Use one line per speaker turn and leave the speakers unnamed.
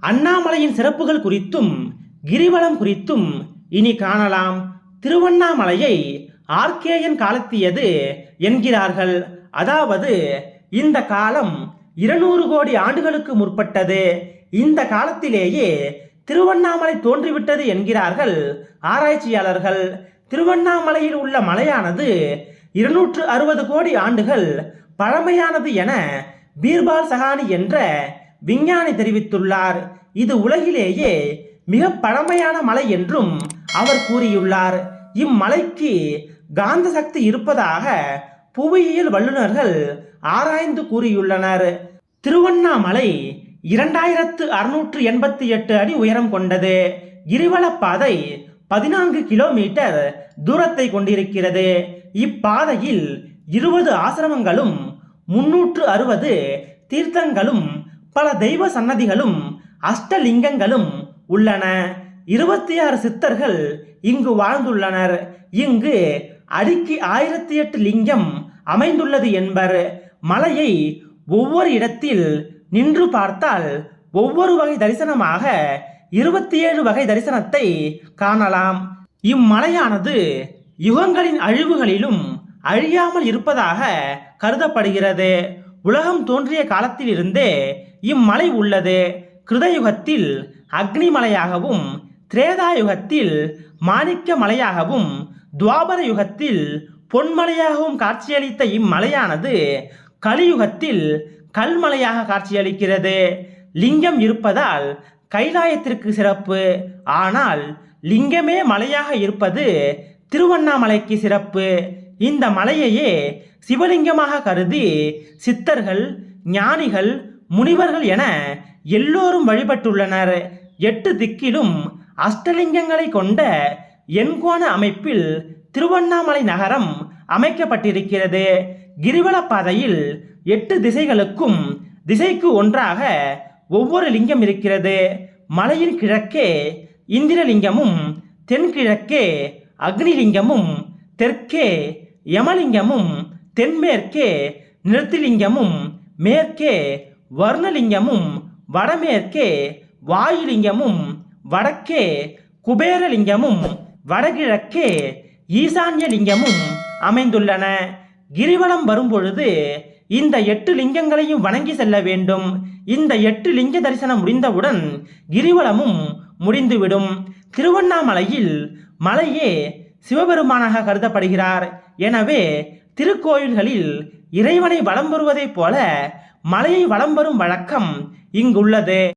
அண்ணாமலையின் சிறப்புகள் குறித்தும் கிரிவலம் குறித்தும் இனி காணலாம். திருவண்ணாமலையை ஆர்கேயன் காலத்தியது என்கிறார்கள். அதாவது இந்த காலம் இருநூறு கோடி ஆண்டுகளுக்கு முற்பட்டது. இந்த காலத்திலேயே திருவண்ணாமலை தோன்றிவிட்டது என்கிறார்கள் ஆராய்ச்சியாளர்கள். திருவண்ணாமலையில் உள்ள மலையானது இருநூற்று அறுபது கோடி ஆண்டுகள் பழமையானது என பீர்பால் சஹானி என்ற விஞ்ஞானி தெரிவித்துள்ளார். இது உலகிலேயே மிக பழமையான மலை என்றும் அவர் கூறியுள்ளார். இம்மலைக்கு காந்த சக்தி இருப்பதாக புவியியல் வல்லுநர்கள் ஆராய்ந்து கூறியுள்ளனர். திருவண்ணாமலை இரண்டாயிரத்து அறுநூற்று எண்பத்தி எட்டு அடி உயரம் கொண்டது. கிரிவலப்பாதை பதினான்கு கிலோமீட்டர் தூரத்தை கொண்டிருக்கிறது. இப்பாதையில் இருபது ஆசிரமங்களும் முன்னூற்று அறுபது தீர்த்தங்களும் பல தெய்வ சன்னதிகளும் அஷ்டலிங்கங்களும் உள்ளன. இருபத்தி ஆறு சித்தர்கள் இங்கு வாழ்ந்துள்ளனர். இங்கு அடிக்கு ஆயிரத்தி எட்டு லிங்கம் அமைந்துள்ளது என்பர். மலையை ஒவ்வொரு இடத்தில் நின்று பார்த்தால் ஒவ்வொரு வகை தரிசனமாக இருபத்தி ஏழு வகை தரிசனத்தை காணலாம். இம்மலையானது யுகங்களின் அழிவுகளிலும் அழியாமல் இருப்பதாக கருதப்படுகிறது. உலகம் தோன்றிய காலத்திலிருந்தே இம்மலை உள்ளது. கிருதயுகத்தில் அக்னிமலையாகவும் திரேதாயுகத்தில் மாணிக்க மலையாகவும் துவாபர யுகத்தில் பொன்மலையாகவும் காட்சியளித்த இம்மலையானது கலியுகத்தில் கல்மலையாக காட்சியளிக்கிறது. லிங்கம் இருப்பதால் கைலாயத்திற்கு சிறப்பு. ஆனால் லிங்கமே மலையாக இருப்பது திருவண்ணாமலைக்கு சிறப்பு. இந்த மலையையே சிவலிங்கமாக கருதி சித்தர்கள் ஞானிகள் முனிவர்கள் என எல்லோரும் வழிபட்டுள்ளனர். எட்டு திக்கிலும் அஷ்டலிங்கங்களை கொண்ட எண்கோண அமைப்பில் திருவண்ணாமலை நகரம் அமைக்கப்பட்டிருக்கிறது. கிரிவல பாதையில் எட்டு திசைகளுக்கும் திசைக்கு ஒன்றாக ஒவ்வொரு லிங்கம் இருக்கிறது. மலையின் கிழக்கே இந்திரலிங்கமும் தென்கிழக்கே அக்னிலிங்கமும் தெற்கே யமலிங்கமும் தென்மேற்கே நிறுத்திலிங்கமும் மேற்கே வர்ணலிங்கமும் வடமேற்கே வாயுலிங்கமும் வடக்கே குபேரலிங்கமும் வடகிழக்கே ஈசான்யலிங்கமும் அமைந்துள்ளன. கிரிவலம் வரும்பொழுது இந்த எட்டு லிங்கங்களையும் வணங்கி செல்ல வேண்டும். இந்த எட்டு லிங்க தரிசனம் முடிந்தவுடன் கிரிவலமும் முடிந்துவிடும். திருவண்ணாமலையில் மலையே சிவபெருமானாக கருதப்படுகிறார். எனவே திருக்கோயில்களில் இறைவனை வலம் வருவதைப் போல மலையை வலம் வரும் வழக்கம் இங்குள்ளது.